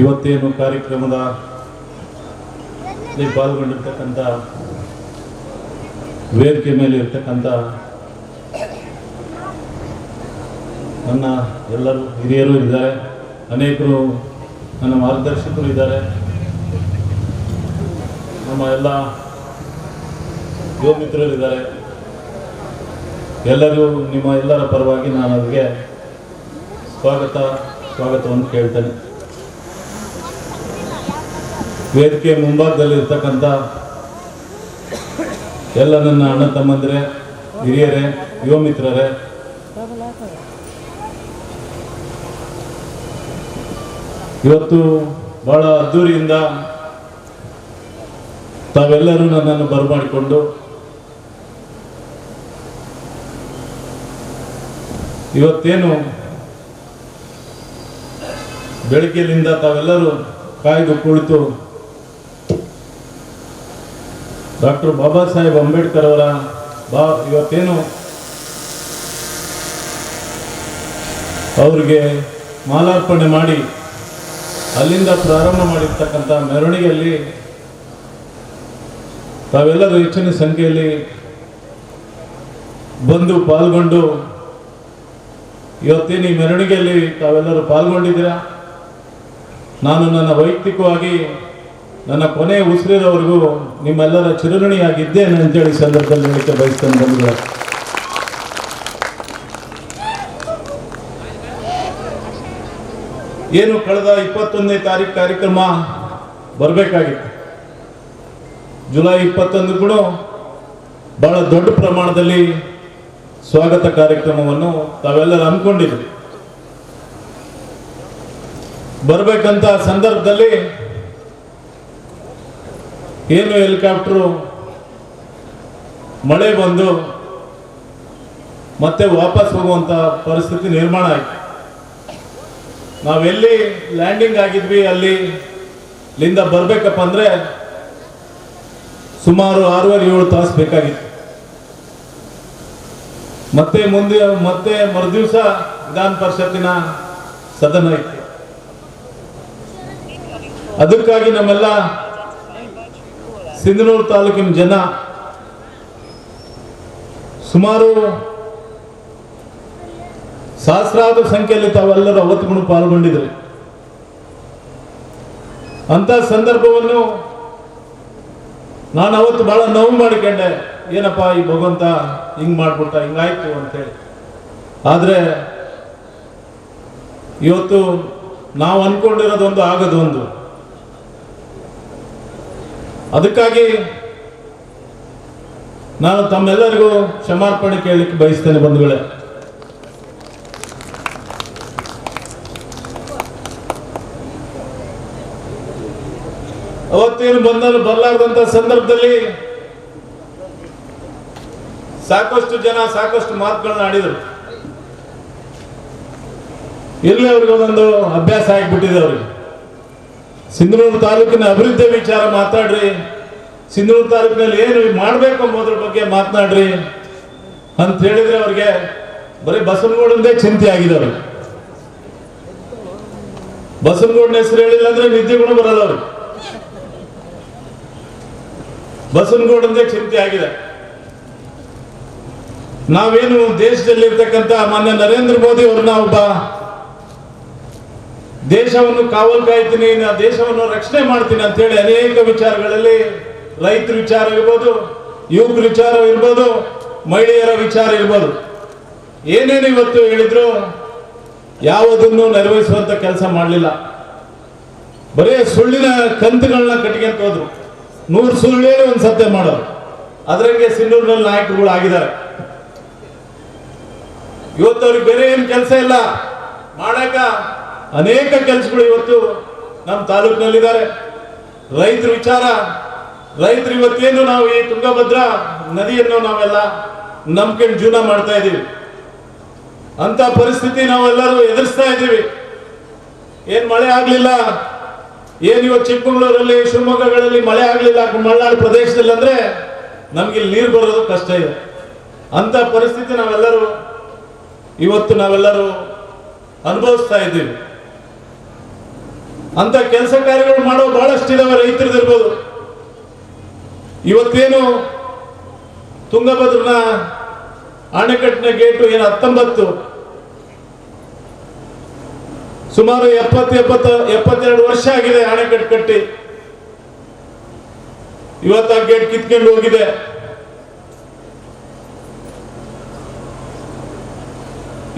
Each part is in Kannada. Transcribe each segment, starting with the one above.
ಇವತ್ತೇನು ಕಾರ್ಯಕ್ರಮದ ಪಾಲ್ಗೊಂಡಿರ್ತಕ್ಕಂಥ ವೇದಿಕೆ ಮೇಲೆ ಇರ್ತಕ್ಕಂಥ ನನ್ನ ಎಲ್ಲರೂ ಹಿರಿಯರು ಇದ್ದಾರೆ, ಅನೇಕರು ನನ್ನ ಮಾರ್ಗದರ್ಶಕರು ಇದ್ದಾರೆ. ನಮ್ಮ ಎಲ್ಲ ಯುವ ಮಿತ್ರರಿದ್ದಾರೆ ಎಲ್ಲರೂ ನಿಮ್ಮ ಎಲ್ಲರ ಪರವಾಗಿ ನಾನು ಅವರಿಗೆ ಸ್ವಾಗತ, ಸ್ವಾಗತವನ್ನು ಕೇಳ್ತೇನೆ. ವೇದಿಕೆ ಮುಂಭಾಗದಲ್ಲಿರ್ತಕ್ಕಂಥ ಎಲ್ಲ ನನ್ನ ಅಣ್ಣ ತಮ್ಮಂದಿರೇ, ಹಿರಿಯರೇ, ಯುವ ಮಿತ್ರರೇ, ಇವತ್ತು ಬಹಳ ಅದ್ದೂರಿಯಿಂದ ತಾವೆಲ್ಲರೂ ನನ್ನನ್ನು ಬರಮಾಡಿಕೊಂಡು ಇವತ್ತೇನು ಬೆಳಗ್ಗೆಯಿಂದ ತಾವೆಲ್ಲರೂ ಕಾಯ್ದು ಕುಳಿತು ಡಾಕ್ಟರ್ ಬಾಬಾ ಸಾಹೇಬ್ ಅಂಬೇಡ್ಕರ್ ಅವರ ಬಾ, ಇವತ್ತೇನು? ಅವರಿಗೆ ಮಾಲಾರ್ಪಣೆ ಮಾಡಿ, ಅಲ್ಲಿಂದ ಪ್ರಾರಂಭ ಮಾಡಿರ್ತಕ್ಕಂಥ ಮೆರವಣಿಗೆಯಲ್ಲಿ ತಾವೆಲ್ಲರೂ ಹೆಚ್ಚಿನ ಸಂಖ್ಯೆಯಲ್ಲಿ ಬಂದು ಪಾಲ್ಗೊಂಡು, ಇವತ್ತೇನು ಈ ಮೆರವಣಿಗೆಯಲ್ಲಿ ತಾವೆಲ್ಲರೂ ಪಾಲ್ಗೊಂಡಿದ್ದೀರಾ? ನಾನು ನನ್ನ ವೈಯಕ್ತಿಕವಾಗಿ ನನ್ನ ಕೊನೆ ಉಸಿರಿದವರೆಗೂ ನಿಮ್ಮೆಲ್ಲರ ಚಿರಋಣಿಯಾಗಿದ್ದೇನೆ ಅಂತೇಳಿ ಸಂದರ್ಭದಲ್ಲಿ ಹೇಳಿಕೆ ಬಯಸ್ತೇನೆ ಬಂದಿದೆ ಏನು ಕಳೆದ ಇಪ್ಪತ್ತೊಂದನೇ ತಾರೀಕು ಕಾರ್ಯಕ್ರಮ ಬರಬೇಕಾಗಿತ್ತು. ಜುಲೈ ಇಪ್ಪತ್ತೊಂದು ಕೂಡ ಬಹಳ ದೊಡ್ಡ ಪ್ರಮಾಣದಲ್ಲಿ ಸ್ವಾಗತ ಕಾರ್ಯಕ್ರಮವನ್ನು ತಾವೆಲ್ಲರೂ ಅಂದ್ಕೊಂಡಿದ್ವಿ ಬರಬೇಕಂತ ಸಂದರ್ಭದಲ್ಲಿ ಏನು ಹೆಲಿಕಾಪ್ಟ್ರು? ಮಳೆ ಬಂದು ಮತ್ತೆ ವಾಪಸ್ ಹೋಗುವಂತ ಪರಿಸ್ಥಿತಿ ನಿರ್ಮಾಣ ಆಯ್ತು. ನಾವೆಲ್ಲಿ ಲ್ಯಾಂಡಿಂಗ್ ಆಗಿದ್ವಿ, ಅಲ್ಲಿ ಲಿಂದ ಬರ್ಬೇಕಪ್ಪ ಅಂದ್ರೆ ಸುಮಾರು ಆರೂವರೆ, ಏಳು ತಾಸು ಬೇಕಾಗಿತ್ತು. ಮತ್ತೆ ಮುಂದೆ, ಮತ್ತೆ ಮರುದಿವಸ ವಿಧಾನ ಪರಿಷತ್ತಿನ ಸದನ ಇತ್ತು. ಅದಕ್ಕಾಗಿ ನಮ್ಮೆಲ್ಲ ಸಿಂಧನೂರು ತಾಲೂಕಿನ ಜನ ಸುಮಾರು ಸಹಸ್ರಾರು ಸಂಖ್ಯೆಯಲ್ಲಿ ತಾವೆಲ್ಲರೂ ಅವತ್ತುಗಳು ಪಾಲ್ಗೊಂಡಿದ್ರು. ಅಂತ ಸಂದರ್ಭವನ್ನು ನಾನು ಅವತ್ತು ಬಹಳ ನೋವು ಮಾಡಿಕೊಂಡೆ. ಏನಪ್ಪ ಈ ಭಗವಂತ ಹಿಂಗ್ ಮಾಡ್ಬಿಟ್ಟ ಹಿಂಗಾಯ್ತು ಅಂತೇಳಿ. ಆದ್ರೆ ಇವತ್ತು ನಾವು ಅನ್ಕೊಂಡಿರೋದೊಂದು ಆಗೋದೊಂದು. ಅದಕ್ಕಾಗಿ ನಾನು ತಮ್ಮೆಲ್ಲರಿಗೂ ಕ್ಷಮಾರ್ಪಣೆ ಕೇಳಲಿಕ್ಕೆ ಬಯಸ್ತೇನೆ ಬಂಧುಗಳೇ. ಅವತ್ತೇನು ಬಂದರು ಬರಲಾರ್ದಂತ ಸಂದರ್ಭದಲ್ಲಿ ಸಾಕಷ್ಟು ಜನ ಸಾಕಷ್ಟು ಮಾತುಗಳನ್ನ ಆಡಿದರು. ಇಲ್ಲಿ ಅವ್ರಿಗೆ ಒಂದೊಂದು ಅಭ್ಯಾಸ ಆಗಿಬಿಟ್ಟಿದೆ ಅವ್ರಿಗೆ. ಸಿಂಧನೂರು ತಾಲೂಕಿನ ಅಭಿವೃದ್ಧಿ ವಿಚಾರ ಮಾತಾಡ್ರಿ. ಸಿಂಧನೂರು ತಾಲೂಕಿನಲ್ಲಿ ಏನು ಮಾಡಬೇಕು ಎಂಬುದ್ರ ಬಗ್ಗೆ ಮಾತನಾಡ್ರಿ. ಅಂತ ಹೇಳಿದ್ರೆ ಅವ್ರಿಗೆ ಬರೀ ಬಸವನಗೌಡಂದೇ ಚಿಂತೆ ಆಗಿದೆ ಅವ್ರಿಗೆ ಬಸವನಗೌಡನ ಹೆಸರು ಹೇಳಿಲ್ಲ ಅಂದ್ರೆ ನಿದ್ದೆಗಳು ಬರಲ್ಲ ಅವರು ಬಸವನಗೌಡಂದೇ ಚಿಂತೆ ಆಗಿದೆ. ನಾವೇನು ದೇಶದಲ್ಲಿರ್ತಕ್ಕಂತ ಮಾನ್ಯ ನರೇಂದ್ರ ಮೋದಿ ಅವ್ರನ್ನ ಒಬ್ಬ ದೇಶವನ್ನು ಕಾವಲು ಕಾಯ್ತೀನಿ ನಾ ದೇಶವನ್ನು ರಕ್ಷಣೆ ಮಾಡ್ತೀನಿ ಅಂತೇಳಿ ಅನೇಕ ವಿಚಾರಗಳಲ್ಲಿ ರೈತರ ವಿಚಾರ ಇರ್ಬೋದು, ಯುವಕರ ವಿಚಾರ ಇರ್ಬೋದು, ಮಹಿಳೆಯರ ವಿಚಾರ ಇರ್ಬೋದು. ಏನೇನು ಇವತ್ತು ಹೇಳಿದ್ರು, ಯಾವುದನ್ನು ನೆರವೇರಿಸುವಂತ ಕೆಲಸ ಮಾಡಲಿಲ್ಲ. ಬರೀ ಸುಳ್ಳಿನ ಕಂತುಗಳನ್ನ ಕಟ್ಕೊಂತ ಹೋದ್ರು. ನೂರು ಸುಳ್ಳೇ ಒಂದು ಸತ್ಯ ಮಾಡೋರು. ಅದರಂಗೆ ಸಿನ್ನೂರಿನಲ್ಲಿ ನಾಯಕರುಗಳು ಆಗಿದ್ದಾರೆ. ಇವತ್ತು ಅವ್ರಿಗೆ ಬೇರೆ ಏನು ಕೆಲಸ ಇಲ್ಲ. ಮಾಡಾಕ ಅನೇಕ ಕೆಲಸಗಳು ಇವತ್ತು ನಮ್ಮ ತಾಲೂಕಿನಲ್ಲಿದ್ದಾರೆ. ರೈತರ ವಿಚಾರ, ರೈತರು ಇವತ್ತೇನು ನಾವು ಈ ತುಂಗಭದ್ರಾ ನದಿಯನ್ನು ನಾವೆಲ್ಲ ನಂಬ್ಕೊಂಡು ಜೀವನ ಮಾಡ್ತಾ ಇದ್ದೀವಿ. ಅಂತ ಪರಿಸ್ಥಿತಿ ನಾವೆಲ್ಲರೂ ಎದುರಿಸ್ತಾ ಇದ್ದೀವಿ. ಏನ್ ಮಳೆ ಆಗ್ಲಿಲ್ಲ, ಏನ್ ಇವತ್ತು ಚಿಕ್ಕಮಗಳೂರಲ್ಲಿ, ಶಿವಮೊಗ್ಗಗಳಲ್ಲಿ ಮಳೆ ಆಗ್ಲಿಲ್ಲ, ಮಲೆನಾಡು ಪ್ರದೇಶದಲ್ಲಿ ಅಂದ್ರೆ ನಮ್ಗೆ ಇಲ್ಲಿ ನೀರು ಬರೋದು ಕಷ್ಟ ಇದೆ. ಅಂತ ಪರಿಸ್ಥಿತಿ ನಾವೆಲ್ಲರೂ ಇವತ್ತು ನಾವೆಲ್ಲರೂ ಅನುಭವಿಸ್ತಾ ಇದ್ದೀವಿ. ಅಂತ ಕೆಲಸ ಕಾರ್ಯಗಳು ಮಾಡೋ ಬಹಳಷ್ಟಿದಾವೆ ರೈತರದಿರ್ಬೋದು. ಇವತ್ತೇನು ತುಂಗಭದ್ರನ ಅಣೆಕಟ್ಟಿನ ಗೇಟು ಏನು ಹತ್ತೊಂಬತ್ತು. ಸುಮಾರು ಎಪ್ಪತ್ತು, ಎಪ್ಪತ್ತ, ಎಪ್ಪತ್ತೆರಡು ವರ್ಷ ಆಗಿದೆ ಅಣೆಕಟ್ಟು ಕಟ್ಟಿ. ಇವತ್ತು ಆ ಗೇಟ್ ಕಿತ್ಕೊಂಡು ಹೋಗಿದೆ.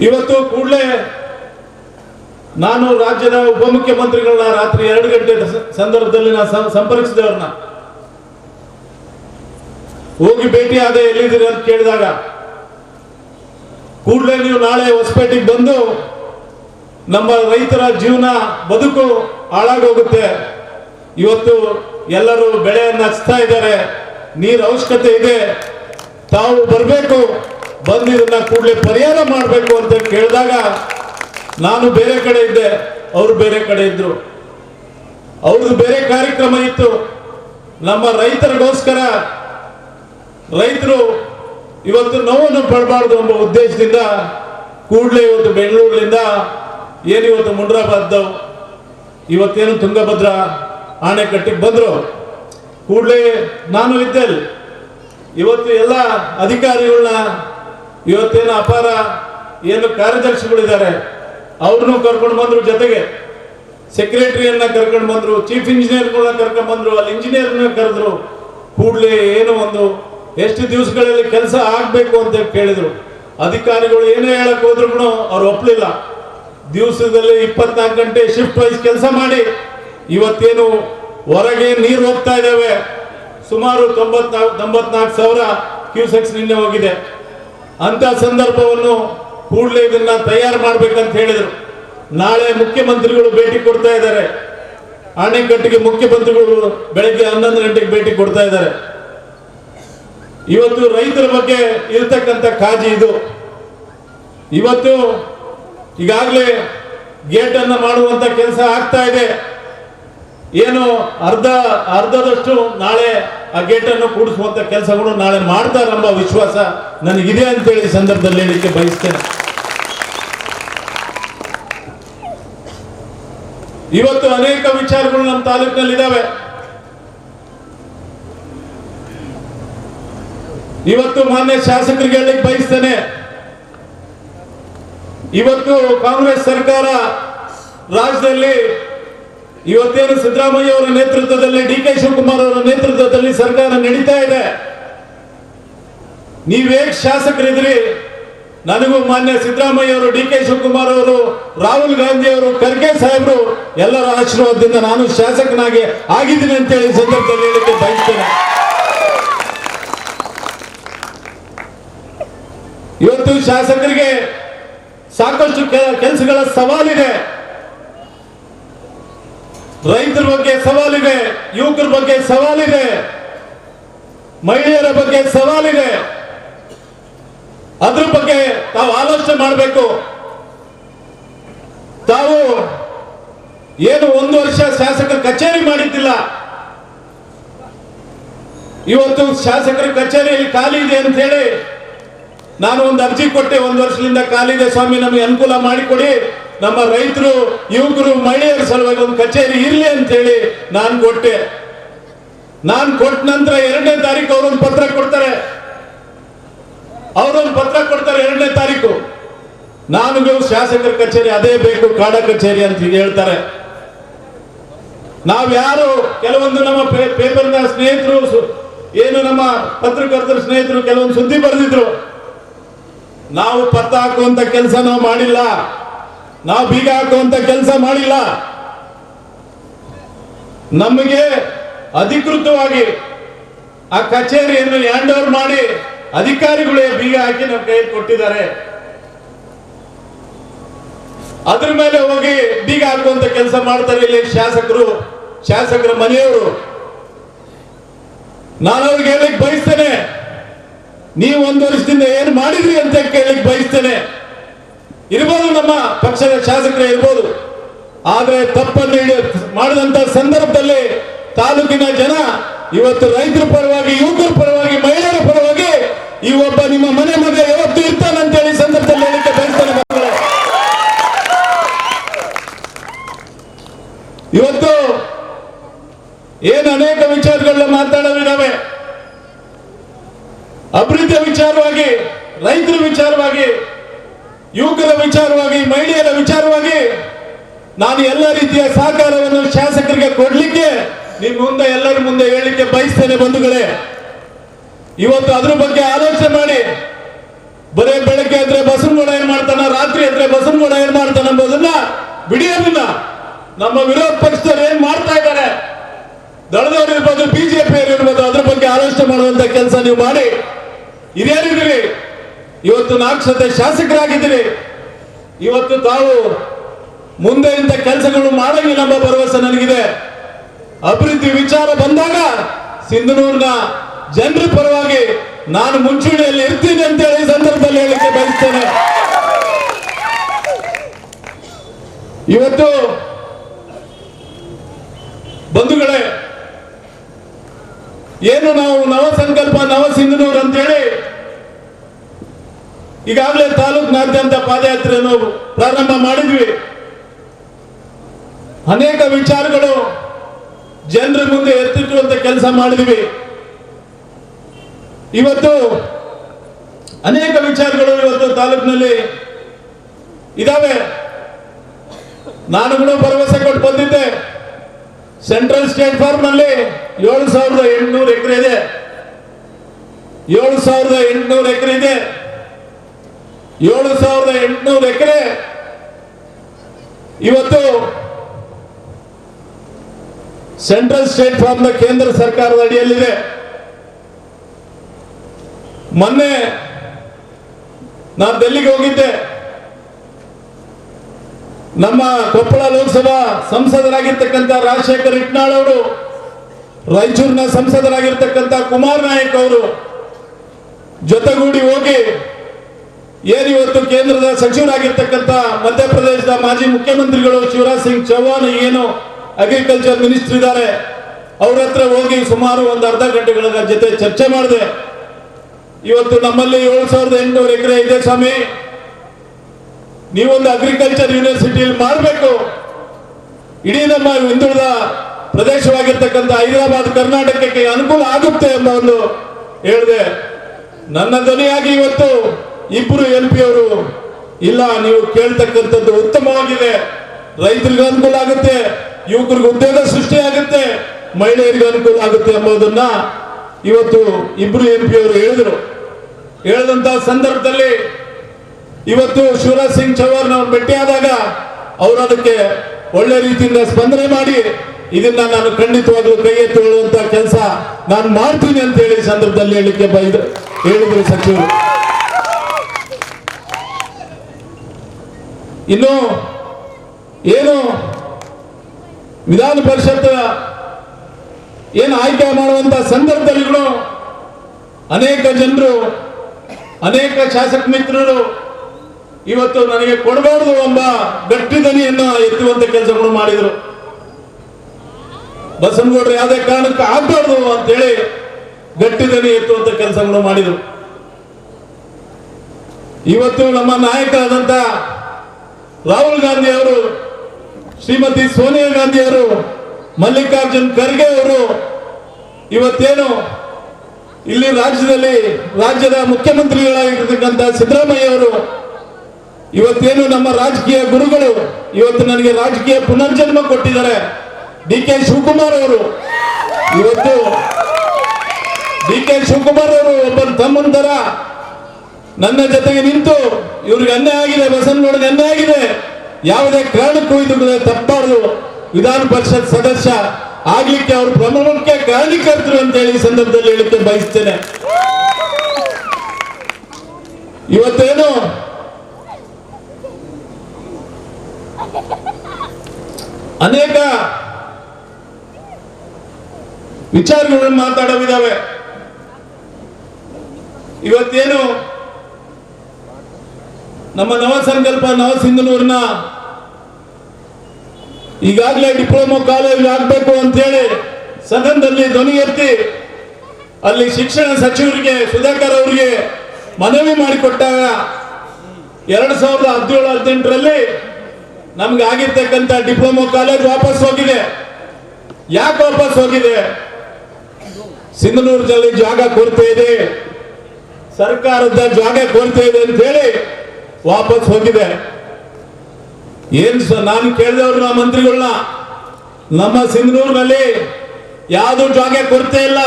ಇವತ್ತು ಕೂಡಲೇ ನಾನು ರಾಜ್ಯದ ಉಪಮುಖ್ಯಮಂತ್ರಿಗಳನ್ನ ರಾತ್ರಿ ಎರಡು ಗಂಟೆ ಸಂದರ್ಭದಲ್ಲಿ ನಾನು ಸಂಪರ್ಕಿಸಿದವ್ರನ್ನ ಹೋಗಿ ಭೇಟಿ ಆದ ಎಲ್ಲಿದ್ದೀರಿ ಅಂತ ಕೇಳಿದಾಗ, ಕೂಡಲೇ ನೀವು ನಾಳೆ ಹೊಸಪೇಟೆಗೆ ಬಂದು ನಮ್ಮ ರೈತರ ಜೀವನ ಬದುಕು ಹಾಳಾಗೋಗುತ್ತೆ. ಇವತ್ತು ಎಲ್ಲರೂ ಬೆಳೆಯನ್ನು ಹಚ್ತಾ ಇದ್ದಾರೆ. ನೀರು ಅವಶ್ಯಕತೆ ಇದೆ. ತಾವು ಬರಬೇಕು. ಬಂದು ಇದನ್ನ ಕೂಡಲೇ ಪರಿಹಾರ ಮಾಡಬೇಕು ಅಂತ ಕೇಳಿದಾಗ ನಾನು ಬೇರೆ ಕಡೆ ಇದ್ದೆ, ಅವರು ಬೇರೆ ಕಡೆ ಇದ್ರು. ಅವ್ರದ್ದು ಬೇರೆ ಕಾರ್ಯಕ್ರಮ ಇತ್ತು. ನಮ್ಮ ರೈತರಿಗೋಸ್ಕರ ರೈತರು ಇವತ್ತು ನೋವನ್ನು ಪಡಬಾರ್ದು ಎಂಬ ಉದ್ದೇಶದಿಂದ ಕೂಡಲೇ ಇವತ್ತು ಬೆಂಗಳೂರಿನಿಂದ ಏನು ಇವತ್ತು ಮುಂಡ್ರಾಬಾದ್ ಇವತ್ತೇನು ತುಂಗಭದ್ರಾ ಆಣೆಕಟ್ಟಿಗೆ ಬಂದರು. ಕೂಡಲೇ ನಾನು ಇದ್ದೆ. ಇವತ್ತು ಎಲ್ಲ ಅಧಿಕಾರಿಗಳನ್ನ ಇವತ್ತೇನು ಅಪಾರ ಏನು ಕಾರ್ಯದರ್ಶಿಗಳಿದ್ದಾರೆ ಅವ್ರನ್ನೂ ಕರ್ಕೊಂಡು ಬಂದ್ರು ಜೊತೆಗೆ. ಸೆಕ್ರೆಟರಿಯನ್ನ ಕರ್ಕೊಂಡು ಬಂದ್ರು ಚೀಫ್ ಇಂಜಿನಿಯರ್ಗಳನ್ನ ಕರ್ಕೊಂಡು ಬಂದ್ರು, ಅಲ್ಲಿ ಇಂಜಿನಿಯರ್ನ ಕರೆದ್ರು. ಕೂಡಲೇ ಏನೋ ಒಂದು, ಎಷ್ಟು ದಿವಸಗಳಲ್ಲಿ ಕೆಲಸ ಆಗ್ಬೇಕು ಅಂತ ಕೇಳಿದ್ರು. ಅಧಿಕಾರಿಗಳು ಏನೇ ಹೇಳಕ್ ಹೋದ್ರು ಅವ್ರು ಒಪ್ಲಿಲ್ಲ. ದಿವಸದಲ್ಲಿ ಇಪ್ಪತ್ನಾಲ್ಕು ಗಂಟೆ ಶಿಫ್ಟ್ ವೈಸ್ ಕೆಲಸ ಮಾಡಿ. ಇವತ್ತೇನು ಹೊರಗೆ ನೀರು ಹೋಗ್ತಾ ಇದ್ದಾವೆ ಸುಮಾರು ತೊಂಬತ್ನಾಲ್ಕು ತೊಂಬತ್ನಾಲ್ಕು ಸಾವಿರ ಕ್ಯೂಸೆಕ್ಸ್ ನಿನ್ನೆ ಹೋಗಿದೆ. ಅಂತ ಸಂದರ್ಭವನ್ನು ಕೂಡಲೇ ಇದನ್ನ ತಯಾರು ಮಾಡ್ಬೇಕಂತ ಹೇಳಿದರು. ನಾಳೆ ಮುಖ್ಯಮಂತ್ರಿಗಳು ಭೇಟಿ ಕೊಡ್ತಾ ಇದ್ದಾರೆ. ಅಣೆಕಟ್ಟಿಗೆ ಮುಖ್ಯಮಂತ್ರಿಗಳು ಬೆಳಗ್ಗೆ ಹನ್ನೊಂದು ಗಂಟೆಗೆ ಭೇಟಿ ಕೊಡ್ತಾ ಇದ್ದಾರೆ. ಇವತ್ತು ರೈತರ ಬಗ್ಗೆ ಇರತಕ್ಕಂಥ ಕಾಜಿ ಇದು. ಇವತ್ತು ಈಗಾಗಲೇ ಗೇಟ್ ಅನ್ನ ಮಾಡುವಂತ ಕೆಲಸ ಆಗ್ತಾ ಇದೆ. ಏನು ಅರ್ಧ, ಅರ್ಧದಷ್ಟು ನಾಳೆ ಆ ಗೇಟನ್ನು ಅನ್ನು ಕೂಡಿಸುವಂತ ಕೆಲಸಗಳು ನಾಳೆ ಮಾಡ್ತಾರೆಂಬ ವಿಶ್ವಾಸ ನನಗಿದೆ ಅಂತೇಳಿ ಈ ಸಂದರ್ಭದಲ್ಲಿ ಹೇಳಿಕ್ಕೆ ಬಯಸ್ತೇನೆ. ಇವತ್ತು ಅನೇಕ ವಿಚಾರಗಳು ನಮ್ಮ ತಾಲೂಕಿನಲ್ಲಿ ಇದಾವೆ ಇವತ್ತು ಮಾನ್ಯ ಶಾಸಕರಿಗೆ ಹೇಳಲಿಕ್ಕೆ ಬಯಸ್ತೇನೆ. ಇವತ್ತು ಕಾಂಗ್ರೆಸ್ ಸರ್ಕಾರ ರಾಜ್ಯದಲ್ಲಿ ಇವತ್ತೇನು ಸಿದ್ದರಾಮಯ್ಯ ಅವರ ನೇತೃತ್ವದಲ್ಲಿ, ಡಿ ಕೆ ಶಿವಕುಮಾರ್ ಅವರ ನೇತೃತ್ವದಲ್ಲಿ ಸರ್ಕಾರ ನಡೀತಾ ಇದೆ? ನೀವೇಗ್ ಶಾಸಕರಿದ್ರಿ, ನನಗೂ ಮಾನ್ಯ ಸಿದ್ದರಾಮಯ್ಯ ಅವರು, ಡಿ ಕೆ ಶಿವಕುಮಾರ್ ಅವರು, ರಾಹುಲ್ ಗಾಂಧಿ ಅವರು, ಖರ್ಗೆ ಸಾಹೇಬರು ಎಲ್ಲರ ಆಶೀರ್ವಾದದಿಂದ ನಾನು ಶಾಸಕನಾಗಿ ಆಗಿದ್ದೀನಿ ಅಂತ ಹೇಳಿ ಸಂದರ್ಭದಲ್ಲಿ ಹೇಳಿಕೆ ಬಯಸ್ತೇನೆ. ಇವತ್ತು ಶಾಸಕರಿಗೆ ಸಾಕಷ್ಟು ಕೆಲಸಗಳ ಸವಾಲಿದೆ. ರೈತರ ಬಗ್ಗೆ ಸವಾಲಿದೆ, ಯುವಕರ ಬಗ್ಗೆ ಸವಾಲಿದೆ, ಮಹಿಳೆಯರ ಬಗ್ಗೆ ಸವಾಲಿದೆ. ಅದ್ರ ಬಗ್ಗೆ ತಾವು ಆಲೋಚನೆ ಮಾಡಬೇಕು. ತಾವು ಏನು ಒಂದು ವರ್ಷ ಶಾಸಕರ ಕಚೇರಿ ಮಾಡಿದ್ದಿಲ್ಲ. ಇವತ್ತು ಶಾಸಕರ ಕಚೇರಿಯಲ್ಲಿ ಖಾಲಿ ಇದೆ ಅಂತ ಹೇಳಿ ನಾನು ಒಂದು ಅರ್ಜಿ ಕೊಟ್ಟೆ, ಒಂದು ವರ್ಷದಿಂದ ಖಾಲಿ ಇದೆ. ಸ್ವಾಮಿ, ನಮಗೆ ಅನುಕೂಲ ಮಾಡಿಕೊಡಿ. ನಮ್ಮ ರೈತರು ಯುವಕರು ಮಹಿಳೆಯರ ಸಲುವಾಗಿ ಒಂದು ಕಚೇರಿ ಇರಲಿ ಅಂತ ಹೇಳಿ ನಾನು ಕೊಟ್ಟೆ. ನಾನು ಕೊಟ್ಟ ನಂತರ ಎರಡನೇ ತಾರೀಕು ಅವರೊಂದು ಪತ್ರ ಕೊಡ್ತಾರೆ. ಅವರೊಂದು ಪತ್ರ ಕೊಡ್ತಾರೆ ಎರಡನೇ ತಾರೀಕು. ನಾನು ಶಾಸಕರ ಕಚೇರಿ, ಅದೇ ಬೇಕು, ಕಾಡ ಕಚೇರಿ ಅಂತ ಹೇಳ್ತಾರೆ. ನಾವ್ಯಾರು ಕೆಲವೊಂದು ನಮ್ಮ ಪೇಪರ್ ಪೇಪರ್ನ ಸ್ನೇಹಿತರು ಏನು ನಮ್ಮ ಪತ್ರಕರ್ತರ ಸ್ನೇಹಿತರು ಕೆಲವೊಂದು ಸುದ್ದಿ ಬರೆದಿದ್ರು. ನಾವು ಪತ್ತ ಹಾಕುವಂತ ಕೆಲಸ ನಾವು ಮಾಡಿಲ್ಲ. ನಾವು ಬೀಗ ಹಾಕುವಂತ ಕೆಲಸ ಮಾಡಿಲ್ಲ. ನಮಗೆ ಅಧಿಕೃತವಾಗಿ ಆ ಕಚೇರಿಯನ್ನು ಹ್ಯಾಂಡ್ ಓವರ್ ಮಾಡಿ ಅಧಿಕಾರಿಗಳೇ ಬೀಗ ಹಾಕಿ ನಮ್ಮ ಕೈಯಲ್ಲಿ ಕೊಟ್ಟಿದ್ದಾರೆ. ಅದ್ರ ಮೇಲೆ ಹೋಗಿ ಬೀಗ ಹಾಕುವಂತ ಕೆಲಸ ಮಾಡ್ತಾರೆ ಇಲ್ಲಿ ಶಾಸಕರು, ಶಾಸಕರ ಮನೆಯವರು. ನಾನು ಅವ್ರಿಗೆ ಹೇಳಕ್ ಬಯಸ್ತೇನೆ. ನೀವು ಒಂದು ವರ್ಷದಿಂದ ಏನ್ ಮಾಡಿದ್ರಿ ಅಂತ ಕೇಳಲಿಕ್ಕೆ ಬಯಸ್ತೇನೆ. ಇರ್ಬೋದು ನಮ್ಮ ಪಕ್ಷದ ಶಾಸಕರೇ ಇರ್ಬೋದು. ಆದ್ರೆ ತಪ್ಪನ್ನು ಮಾಡಿದಂತ ಸಂದರ್ಭದಲ್ಲಿ ತಾಲೂಕಿನ ಜನ ಇವತ್ತು ರೈತರ ಪರವಾಗಿ, ಯುವಕರ ಪರವಾಗಿ, ಮಹಿಳೆಯರ ಪರವಾಗಿ ಈ ಒಬ್ಬ ನಿಮ್ಮ ಮನೆ ಮಗ ಯಾವತ್ತು ಇರ್ತಾನಂತೇಳಿ ಹೇಳಿ ಸಂದರ್ಭದಲ್ಲಿ ಹೇಳಿಕೆ ಬಯಸ್ತಾನೆ ಮಕ್ಕಳೇ. ಇವತ್ತು ಏನು ಅನೇಕ ವಿಚಾರಗಳನ್ನ ಮಾತಾಡೋದಿದ್ದಾವೆ ಅಭಿವೃದ್ಧಿಯ ವಿಚಾರವಾಗಿ, ರೈತರ ವಿಚಾರವಾಗಿ ಯುವಕರ ವಿಚಾರವಾಗಿ, ಮಹಿಳೆಯರ ವಿಚಾರವಾಗಿ ನಾನು ಎಲ್ಲ ರೀತಿಯ ಸಹಕಾರವನ್ನು ಶಾಸಕರಿಗೆ ಕೊಡ್ಲಿಕ್ಕೆ ನಿಮ್ ಮುಂದೆ, ಎಲ್ಲರ ಮುಂದೆ ಹೇಳಿಕ್ಕೆ ಬಯಸ್ತೇನೆ ಬಂಧುಗಳೇ. ಇವತ್ತು ಅದ್ರ ಬಗ್ಗೆ ಆಲೋಚನೆ ಮಾಡಿ. ಬರೇ ಬೆಳಗ್ಗೆ ಆದ್ರೆ ಬಸವನಗೌಡ ಏನ್ ಮಾಡ್ತಾನ, ರಾತ್ರಿ ಆದ್ರೆ ಬಸವನಗೌಡ ಏನ್ ಮಾಡ್ತಾನ ಎಂಬುದನ್ನ ಬಿಡಿಯೋದಿಲ್ಲ ನಮ್ಮ ವಿರೋಧ ಪಕ್ಷದವ್ರು ಏನ್ ಮಾಡ್ತಾ ಇದ್ದಾರೆ? ದಳದವ್ರು ಇರ್ಬೋದು ಬಿಜೆಪಿ ಇರ್ಬೋದು, ಅದ್ರ ಬಗ್ಗೆ ಆಲೋಚನೆ ಮಾಡುವಂತ ಕೆಲಸ ನೀವು ಮಾಡಿ. ಹಿರಿಯರಿದ್ದೀರಿ. ಇವತ್ತು ನಾಲ್ಕು ಸತೆ ಶಾಸಕರಾಗಿದ್ದೀರಿ. ಇವತ್ತು ತಾವು ಮುಂದೆ ಇಂಥ ಕೆಲಸಗಳು ಮಾಡಂಗಿಲ್ಲ ಎಂಬ ಭರವಸೆ ನನಗಿದೆ. ಅಭಿವೃದ್ಧಿ ವಿಚಾರ ಬಂದಾಗ ಸಿಂಧನೂರಿನ ಜನರ ಪರವಾಗಿ ನಾನು ಮುಂಚೂಣಿಯಲ್ಲಿ ಇರ್ತೀನಿ ಅಂತ ಹೇಳಿ ಸಂದರ್ಭದಲ್ಲಿ ಹೇಳಿಕೆ ಬಯಸ್ತೇನೆ. ಇವತ್ತು ಬಂಧುಗಳೇ, ಏನು ನಾವು ನವ ಸಂಕಲ್ಪ ನವ ಸಿಂಧನೂರು ಅಂತೇಳಿ ಈಗಾಗಲೇ ತಾಲೂಕಿನಾದ್ಯಂತ ಪಾದಯಾತ್ರೆಯನ್ನು ಪ್ರಾರಂಭ ಮಾಡಿದ್ವಿ. ಅನೇಕ ವಿಚಾರಗಳು ಜನರ ಮುಂದೆ ಎತ್ತಿಟ್ಟುವಂತ ಕೆಲಸ ಮಾಡಿದ್ವಿ. ಇವತ್ತು ಅನೇಕ ವಿಚಾರಗಳು ಇವತ್ತು ತಾಲೂಕಿನಲ್ಲಿ ಇದಾವೆ. ನಾನು ಕೂಡ ಭರವಸೆ ಕೊಟ್ಟು ಬಂದಿದ್ದೆ. ಸೆಂಟ್ರಲ್ ಸ್ಟೇಟ್ ಫಾರ್ಮ್ನಲ್ಲಿ ಏಳು ಸಾವಿರದ ಎಂಟುನೂರು ಎಕರೆ ಇದೆ. ಏಳು ಸಾವಿರದ ಎಂಟುನೂರು ಎಕರೆ ಇದೆ. ಏಳು ಸಾವಿರದ ಎಂಟುನೂರು ಎಕರೆ. ಇವತ್ತು ಸೆಂಟ್ರಲ್ ಸ್ಟೇಟ್ ಫಾರ್ಮ್ ಕೇಂದ್ರ ಸರ್ಕಾರದ ಅಡಿಯಲ್ಲಿದೆ. ಮೊನ್ನೆ ನಾನು ಡೆಲ್ಲಿಗೆ ಹೋಗಿದ್ದೆ. ನಮ್ಮ ಕೊಪ್ಪಳ ಲೋಕಸಭಾ ಸಂಸದರಾಗಿರ್ತಕ್ಕಂಥ ರಾಜಶೇಖರ್ ಇಟ್ನಾಳ್ ಅವರು, ರಾಯಚೂರಿನ ಸಂಸದರಾಗಿರ್ತಕ್ಕಂಥ ಕುಮಾರ್ ನಾಯಕ್ ಅವರು ಜೊತೆಗೂಡಿ ಹೋಗಿ ಏನು ಇವತ್ತು ಕೇಂದ್ರದ ಸಚಿವರಾಗಿರ್ತಕ್ಕಂಥ ಮಧ್ಯಪ್ರದೇಶದ ಮಾಜಿ ಮುಖ್ಯಮಂತ್ರಿಗಳು ಶಿವರಾಜ್ ಸಿಂಗ್ ಚೌಹಾಣ್ ಏನು ಅಗ್ರಿಕಲ್ಚರ್ ಮಿನಿಸ್ಟರ್ ಇದ್ದಾರೆ, ಅವ್ರ ಹತ್ರ ಹೋಗಿ ಸುಮಾರು ಒಂದು ಅರ್ಧ ಗಂಟೆಗಳ ಜೊತೆ ಚರ್ಚೆ ಮಾಡಿದೆ. ಇವತ್ತು ನಮ್ಮಲ್ಲಿ ಏಳು ಸಾವಿರದ ಎಂಟುನೂರು ಎಕರೆ ಇದೆ ಸ್ವಾಮಿ. ನೀವೊಂದು ಅಗ್ರಿಕಲ್ಚರ್ ಯೂನಿವರ್ಸಿಟಿಯಲ್ಲಿ ಮಾಡಬೇಕು. ಇಡೀ ನಮ್ಮ ಹಿಂದುಳಿದ ಪ್ರದೇಶವಾಗಿರ್ತಕ್ಕಂಥ ಹೈದರಾಬಾದ್, ಕರ್ನಾಟಕಕ್ಕೆ ಅನುಕೂಲ ಆಗುತ್ತೆ ಎಂಬ ಒಂದು ಹೇಳಿದೆ. ನನ್ನ ಧ್ವನಿಯಾಗಿ ಇವತ್ತು ಇಬ್ಬರು ಎಲ್ ಪಿ ಅವರು, ಇಲ್ಲ, ನೀವು ಕೇಳ್ತಕ್ಕಂಥದ್ದು ಉತ್ತಮವಾಗಿದೆ. ರೈತರಿಗೆ ಅನುಕೂಲ ಆಗುತ್ತೆ, ಯುವಕರಿಗೆ ಉದ್ಯೋಗ ಸೃಷ್ಟಿಯಾಗುತ್ತೆ ಮಹಿಳೆಯರಿಗೆ ಅನುಕೂಲ ಆಗುತ್ತೆ ಎಂಬುದನ್ನ ಇವತ್ತು ಇಬ್ರು ಎಂ ಪಿ ಅವರು ಹೇಳಿದರು. ಹೇಳಿದಂತ ಸಂದರ್ಭದಲ್ಲಿ ಇವತ್ತು ಶಿವರಾಜ್ ಸಿಂಗ್ ಚೌಹಾಣ್ ಅವ್ರು ಭೇಟಿಯಾದಾಗ ಅವರು ಅದಕ್ಕೆ ಒಳ್ಳೆ ರೀತಿಯಿಂದ ಸ್ಪಂದನೆ ಮಾಡಿ, ಇದನ್ನ ನಾನು ಖಂಡಿತವಾಗ್ಲೂ ಕೈ ಎತ್ತಿಕೊಳ್ಳುವಂತ ಕೆಲಸ ನಾನು ಮಾಡ್ತೀನಿ ಅಂತ ಹೇಳಿ ಸಂದರ್ಭದಲ್ಲಿ ಹೇಳಿಕೆ ಬೈದು ಹೇಳಿದ್ರು ಸಚಿವರು. ಇನ್ನು ಏನು? ವಿಧಾನ ಪರಿಷತ್ ಏನು ಆಯ್ಕೆ ಮಾಡುವಂತ ಸಂದರ್ಭದಲ್ಲಿಗಳು ಅನೇಕ ಜನರು, ಅನೇಕ ಶಾಸಕ ಮಿತ್ರರು ಇವತ್ತು ನನಗೆ ಕೊಡಬಾರದು ಎಂಬ ಗಟ್ಟಿ ದನಿಯನ್ನು ಎತ್ತುವಂತ ಕೆಲಸಗಳು ಮಾಡಿದರು. ಬಸವನಗೌಡರು ಯಾವುದೇ ಕಾರಣಕ್ಕೆ ಅಂತ ಅಂತೇಳಿ ಗಟ್ಟಿ ದನಿ ಎತ್ತುವಂತ ಕೆಲಸಗಳು ಮಾಡಿದರು. ಇವತ್ತು ನಮ್ಮ ನಾಯಕರಾದಂತ ರಾಹುಲ್ ಗಾಂಧಿ ಅವರು, ಶ್ರೀಮತಿ ಸೋನಿಯಾ ಗಾಂಧಿ ಅವರು, ಮಲ್ಲಿಕಾರ್ಜುನ್ ಖರ್ಗೆ ಅವರು, ಇವತ್ತೇನು ಇಲ್ಲಿ ರಾಜ್ಯದಲ್ಲಿ ರಾಜ್ಯದ ಮುಖ್ಯಮಂತ್ರಿಗಳಾಗಿರ್ತಕ್ಕಂಥ ಸಿದ್ದರಾಮಯ್ಯ ಅವರು, ಇವತ್ತೇನು ನಮ್ಮ ರಾಜಕೀಯ ಗುರುಗಳು ಇವತ್ತು ನನಗೆ ರಾಜಕೀಯ ಪುನರ್ಜನ್ಮ ಕೊಟ್ಟಿದ್ದಾರೆ. ಡಿ ಕೆ ಶಿವಕುಮಾರ್ ಅವರು, ಇವತ್ತು ಡಿ ಕೆ ಶಿವಕುಮಾರ್ ಅವರು ಒಬ್ಬ ತಮ್ಮನ ತರ ನನ್ನ ಜೊತೆಗೆ ನಿಂತು ಇವ್ರಿಗೆ ಅನ್ಯಾಯ ಆಗಿದೆ ಬಸವನಗೌಡಗೆ ಅನ್ಯಾಯ ಆಗಿದೆ. ಯಾವುದೇ ಕಾರಣಕ್ಕೂ ಇದು ತಪ್ಪಾರದು ವಿಧಾನ ಪರಿಷತ್ ಸದಸ್ಯ ಆಗ್ಲಿಕ್ಕೆ ಅವರು ಪ್ರಮುಖ ಕಾರಣಿಕರ್ತರು ಅಂತ ಹೇಳಿ ಈ ಸಂದರ್ಭದಲ್ಲಿ ಹೇಳಿಕೆ ಬಯಸ್ತೇನೆ. ಇವತ್ತೇನು? ಅನೇಕ ವಿಚಾರಗಳನ್ನು ಮಾತಾಡೋವಿದಾವೆ ಇವತ್ತೇನು? ನಮ್ಮ ನವ ಸಂಕಲ್ಪ ನವ ಸಿಂಧನೂರಿನ ಈಗಾಗಲೇ ಡಿಪ್ಲೊಮಾ ಕಾಲೇಜ್ ಆಗಬೇಕು ಅಂತೇಳಿ ಸದನದಲ್ಲಿ ಧ್ವನಿ ಎತ್ತಿ ಅಲ್ಲಿ ಶಿಕ್ಷಣ ಸಚಿವರಿಗೆ, ಸುಧಾಕರ್ ಅವರಿಗೆ ಮನವಿ ಮಾಡಿಕೊಟ್ಟಾಗ ಎರಡು ಸಾವಿರದ ಹದಿನೇಳು ಹದಿನೆಂಟರಲ್ಲಿ ನಮ್ಗೆ ಆಗಿರ್ತಕ್ಕಂಥ ಡಿಪ್ಲೊಮಾ ಕಾಲೇಜ್ ವಾಪಸ್ ಹೋಗಿದೆ. ಯಾಕೆ ವಾಪಸ್ ಹೋಗಿದೆ? ಸಿಂಧನೂರಿನಲ್ಲಿ ಜಾಗ ಕೊರತೆ ಇದೆ. ಸರ್ಕಾರದ ಜಾಗ ಕೊರತೆ ಇದೆ ಅಂತ ಹೇಳಿ ವಾಪಸ್ ಹೋಗಿದೆ. ಏನ್ ಸರ್ ನಾನು ಕೇಳಿದವ್ರು ನಮ್ಮ ಮಂತ್ರಿಗಳನ್ನ ನಮ್ಮ ಸಿಂಧನೂರಿನಲ್ಲಿ ಯಾವುದು ಜಾಗ ಕೊರತೆ ಇಲ್ಲ.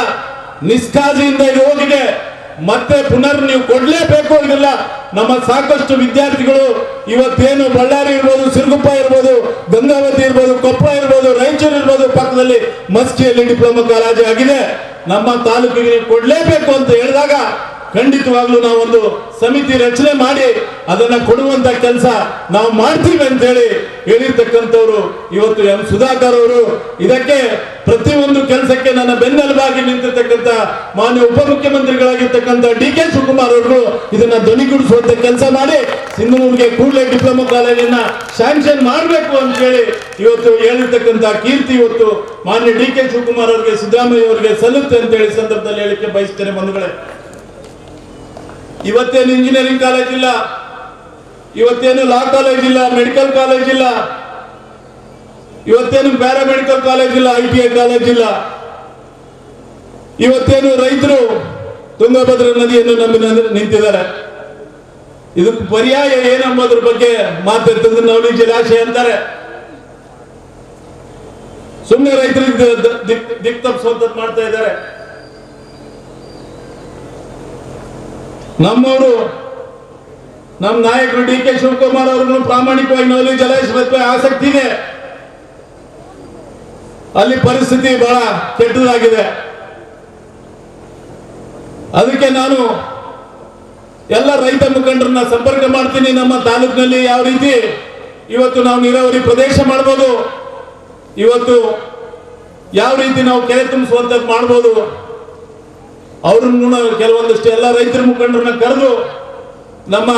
ನಿಷ್ಕಾಜಿಯಿಂದ ಇದು ಹೋಗಿದೆ ಮತ್ತೆ ಪುನರ್ ನೀವು ಕೊಡ್ಲೇಬೇಕು ಇದೆಲ್ಲ ನಮ್ಮ ಸಾಕಷ್ಟು ವಿದ್ಯಾರ್ಥಿಗಳು ಇವತ್ತೇನು ಬಳ್ಳಾರಿ ಇರ್ಬೋದು, ಸಿರುಗುಪ್ಪ ಇರ್ಬೋದು, ಗಂಗಾವತಿ ಇರ್ಬೋದು, ಕೊಪ್ಪ ಇರ್ಬೋದು, ರಾಯಚೂರು ಇರ್ಬೋದು ಪಕ್ಕದಲ್ಲಿ ಮಸ್ಕಿಯಲ್ಲಿ ಡಿಪ್ಲೊಮಾ ಕಾಲೇಜು ಆಗಿದೆ. ನಮ್ಮ ತಾಲೂಕಿಗೆ ಕೊಡ್ಲೇಬೇಕು ಅಂತ ಹೇಳಿದಾಗ ಖಂಡಿತವಾಗ್ಲೂ ನಾವೊಂದು ಸಮಿತಿ ರಚನೆ ಮಾಡಿ ಅದನ್ನ ಕೊಡುವಂತ ಕೆಲಸ ನಾವು ಮಾಡ್ತೀವಿ ಅಂತ ಹೇಳಿ ಹೇಳಿರ್ತಕ್ಕಂಥವ್ರು ಇವತ್ತು ಎಂ ಸುಧಾಕರ್ ಅವರು. ಇದಕ್ಕೆ ಪ್ರತಿಯೊಂದು ಕೆಲಸಕ್ಕೆ ನನ್ನ ಬೆನ್ನೆಲುಬಾಗಿ ನಿಂತಿರ್ತಕ್ಕಂಥ ಮಾನ್ಯ ಉಪಮುಖ್ಯಮಂತ್ರಿಗಳಾಗಿರ್ತಕ್ಕಂಥ ಡಿ ಕೆ ಶಿವಕುಮಾರ್ ಅವರು ಇದನ್ನ ಧ್ವನಿಗೂಡಿಸುವಂತ ಕೆಲಸ ಮಾಡಿ ಸಿಂಧನೂರಿಗೆ ಕೂಡಲೇ ಡಿಪ್ಲೊಮಾ ಕಾಲೇಜನ್ನ ಸ್ಯಾಂಕ್ಷನ್ ಮಾಡಬೇಕು ಅಂತ ಹೇಳಿ ಇವತ್ತು ಹೇಳಿರ್ತಕ್ಕಂಥ ಕೀರ್ತಿ ಇವತ್ತು ಮಾನ್ಯ ಡಿ ಕೆ ಶಿವಕುಮಾರ್ ಅವರಿಗೆ, ಸಿದ್ದರಾಮಯ್ಯ ಅವರಿಗೆ ಸಲ್ಲುತ್ತೆ ಅಂತ ಹೇಳಿ ಸಂದರ್ಭದಲ್ಲಿ ಹೇಳಿಕೆ ಬಯಸ್ತೇನೆ ಬಂಧುಗಳೇ. ಇವತ್ತೇನು ಇಂಜಿನಿಯರಿಂಗ್ ಕಾಲೇಜ್ ಇಲ್ಲ? ಇವತ್ತೇನು ಲಾ ಕಾಲೇಜ್ ಇಲ್ಲ ಮೆಡಿಕಲ್ ಕಾಲೇಜ್ ಇಲ್ಲ? ಇವತ್ತೇನು ಪ್ಯಾರಾಮೆಡಿಕಲ್ ಕಾಲೇಜ್ ಇಲ್ಲ ಐ ಟಿ ಐ ಕಾಲೇಜ್ ಇಲ್ಲ? ಇವತ್ತೇನು ರೈತರು ತುಂಗಭದ್ರ ನದಿಯನ್ನು ನಂಬಿ ನಿಂತಿದ್ದಾರೆ? ಇದಕ್ಕೆ ಪರ್ಯಾಯ ಏನೆಂಬುದ್ರ ಬಗ್ಗೆ ಮಾತಾಡ್ತಿದ್ರೆ ನವಳಿ ಜಲಾಶಯ ಅಂತಾರೆ. ಸುಮ್ಮನೆ ರೈತರಿಗೆ ದಿಕ್ ದಿಕ್ ಮಾಡ್ತಾ ಇದ್ದಾರೆ. ನಮ್ಮವರು, ನಮ್ಮ ನಾಯಕರು ಡಿ ಕೆ ಶಿವಕುಮಾರ್ ಅವರನ್ನು ಪ್ರಾಮಾಣಿಕವಾಗಿ ನಾವಲ್ಲಿ ಜಲಾಯಿಸಬೇಕು ಆಸಕ್ತಿ ಇದೆ ಅಲ್ಲಿ ಪರಿಸ್ಥಿತಿ ಬಹಳ ಕೆಟ್ಟದಾಗಿದೆ. ಅದಕ್ಕೆ ನಾನು ಎಲ್ಲ ರೈತ ಮುಖಂಡರನ್ನ ಸಂಪರ್ಕ ಮಾಡ್ತೀನಿ. ನಮ್ಮ ತಾಲೂಕಿನಲ್ಲಿ ಯಾವ ರೀತಿ ಇವತ್ತು ನಾವು ನೀರಾವರಿ ಪ್ರದೇಶ ಮಾಡ್ಬೋದು, ಇವತ್ತು ಯಾವ ರೀತಿ ನಾವು ಕೆರೆ ತುಂಬಿಸುವಂತದ್ದು ಮಾಡ್ಬೋದು ಅವ್ರನ್ನ ಕೆಲವೊಂದಷ್ಟು ಎಲ್ಲ ರೈತರ ಮುಖಂಡರನ್ನ ಕರೆದು ನಮ್ಮ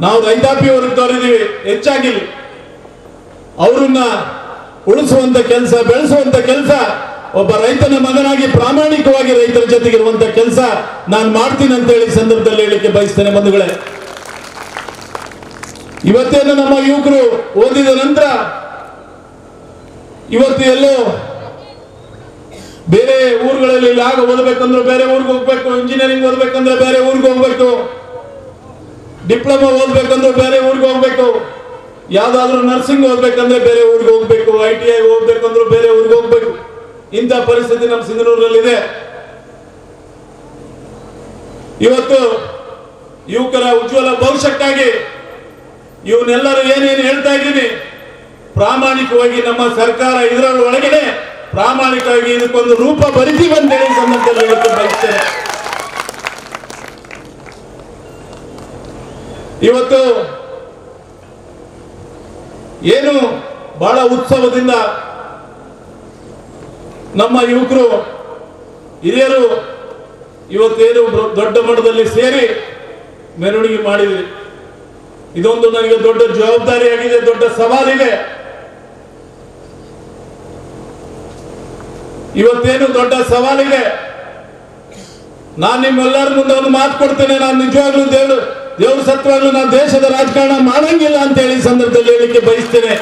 ನಾವು ರೈತಾಪಿ ವರ್ಗದವರಿದ್ದೀವಿ ಹೆಚ್ಚಾಗಿ ಅವರನ್ನ ಉಳಿಸುವಂತ ಕೆಲಸ, ಬೆಳೆಸುವಂತ ಕೆಲಸ, ಒಬ್ಬ ರೈತನ ಮಗನಾಗಿ ಪ್ರಾಮಾಣಿಕವಾಗಿ ರೈತರ ಜೊತೆಗಿರುವಂತ ಕೆಲಸ ನಾನು ಮಾಡ್ತೀನಿ ಅಂತ ಹೇಳಿ ಸಂದರ್ಭದಲ್ಲಿ ಹೇಳಿಕ್ಕೆ ಬಯಸ್ತೇನೆ ಬಂಧುಗಳೇ. ಇವತ್ತೇನು ನಮ್ಮ ಯುವಕರು ಓದಿದ ನಂತರ ಇವತ್ತು ಎಲ್ಲೋ ಬೇರೆ ಊರುಗಳಲ್ಲಿ ಆಗ ಓದಬೇಕಂದ್ರೆ ಬೇರೆ ಊರಿಗೆ ಹೋಗ್ಬೇಕು ಇಂಜಿನಿಯರಿಂಗ್ ಓದಬೇಕಂದ್ರೆ ಬೇರೆ ಊರಿಗೆ ಹೋಗ್ಬೇಕು, ಡಿಪ್ಲೊಮಾ ಓದ್ಬೇಕಂದ್ರೆ ಬೇರೆ ಊರಿಗೆ ಹೋಗ್ಬೇಕು, ಯಾವ್ದಾದ್ರು ನರ್ಸಿಂಗ್ ಓದ್ಬೇಕಂದ್ರೆ ಬೇರೆ ಊರಿಗೆ ಹೋಗ್ಬೇಕು ಐ ಟಿ ಐ ಹೋಗ್ಬೇಕಂದ್ರೆ ಬೇರೆ ಊರಿಗೆ ಹೋಗ್ಬೇಕು. ಇಂಥ ಪರಿಸ್ಥಿತಿ ನಮ್ಮ ಸಿಂಧನೂರಿನಲ್ಲಿದೆ ಇವತ್ತು ಯುವಕರ ಉಜ್ವಲ ಭವಿಷ್ಯಕ್ಕಾಗಿ ಇವನ್ನೆಲ್ಲರೂ ಏನೇನು ಹೇಳ್ತಾ ಇದ್ದೀನಿ, ಪ್ರಾಮಾಣಿಕವಾಗಿ ನಮ್ಮ ಸರ್ಕಾರ ಇದರ ಒಳಗಡೆ ಪ್ರಾಮಾಣಿಕವಾಗಿ ಇದಕ್ಕೊಂದು ರೂಪ ಬರಿತೀವಿ ಅಂತ ಹೇಳಿ ಈ ಸಂದರ್ಭದಲ್ಲಿ ಹೇಳಕ್ಕೆ ಬಯಸ್ತೇನೆ. ಇವತ್ತು ಏನು ಬಹಳ ಉತ್ಸವದಿಂದ ನಮ್ಮ ಯುವಕರು, ಹಿರಿಯರು ಇವತ್ತೇನು ದೊಡ್ಡ ಮಟ್ಟದಲ್ಲಿ ಸೇರಿ ಮೆರವಣಿಗೆ ಮಾಡಿದ್ವಿ ಇದೊಂದು ನನಗೆ ದೊಡ್ಡ ಜವಾಬ್ದಾರಿಯಾಗಿದೆ, ದೊಡ್ಡ ಸವಾಲಿದೆ. ಇವತ್ತೇನು ದೊಡ್ಡ ಸವಾಲಿದೆ? ನಾನು ನಿಮ್ಮೆಲ್ಲರ ಮುಂದೆ ಒಂದು ಮಾತು ಕೊಡ್ತೇನೆ. ನಾನು ನಿಜವಾಗ್ಲೂ ದೇವರು, ದೇವ್ರ ಸತ್ವಾಗ್ಲೂ ನಾನು ದೇಶದ ರಾಜಕಾರಣ ಮಾಡಂಗಿಲ್ಲ ಅಂತ ಹೇಳಿ ಸಂದರ್ಭದಲ್ಲಿ ಹೇಳಿಕ್ಕೆ ಬಯಸ್ತೇನೆ.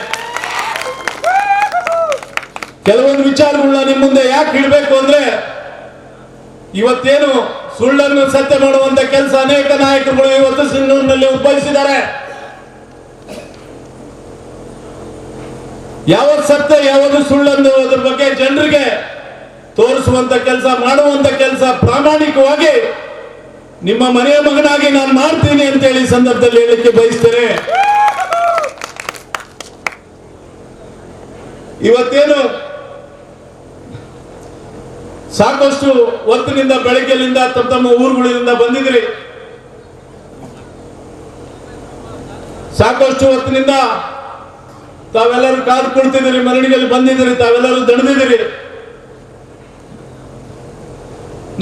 ಕೆಲವೊಂದು ವಿಚಾರಗಳನ್ನ ನಿಮ್ಮ ಮುಂದೆ ಯಾಕೆ ಇಡಬೇಕು ಅಂದ್ರೆ, ಇವತ್ತೇನು ಸುಳ್ಳನ್ನು ಸತ್ಯ ಮಾಡುವಂತ ಕೆಲಸ ಅನೇಕ ನಾಯಕರುಗಳು ಇವತ್ತು ಸಿಂಧೂರಿನಲ್ಲಿ ಉದ್ಭವಿಸಿದ್ದಾರೆ. ಯಾವತ್ ಸತ್ಯ ಯಾವುದು ಸುಳ್ಳನ್ನು ಅದ್ರ ಬಗ್ಗೆ ಜನರಿಗೆ ತೋರಿಸುವಂತ ಕೆಲಸ, ಮಾಡುವಂತ ಕೆಲಸ ಪ್ರಾಮಾಣಿಕವಾಗಿ ನಿಮ್ಮ ಮನೆಯ ಮಗನಾಗಿ ನಾನು ಮಾಡ್ತೀನಿ ಅಂತ ಹೇಳಿ ಸಂದರ್ಭದಲ್ಲಿ ಹೇಳಿಕ್ಕೆ ಬಯಸ್ತೇನೆ. ಇವತ್ತೇನು ಸಾಕಷ್ಟು ಹೊತ್ತಿನಿಂದ ಬೆಳಗ್ಗೆಲಿಂದ ತಮ್ಮ ತಮ್ಮ ಊರುಗಳಿಂದ ಬಂದಿದ್ರಿ. ಸಾಕಷ್ಟು ಹೊತ್ತಿನಿಂದ ತಾವೆಲ್ಲರೂ ಕಾದು ಕುಳಿತಿದ್ದೀರಿ, ಮರಣಿಗೆಲ್ಲಿ ಬಂದಿದ್ದೀರಿ, ತಾವೆಲ್ಲರೂ ದಣಿದಿದ್ದೀರಿ.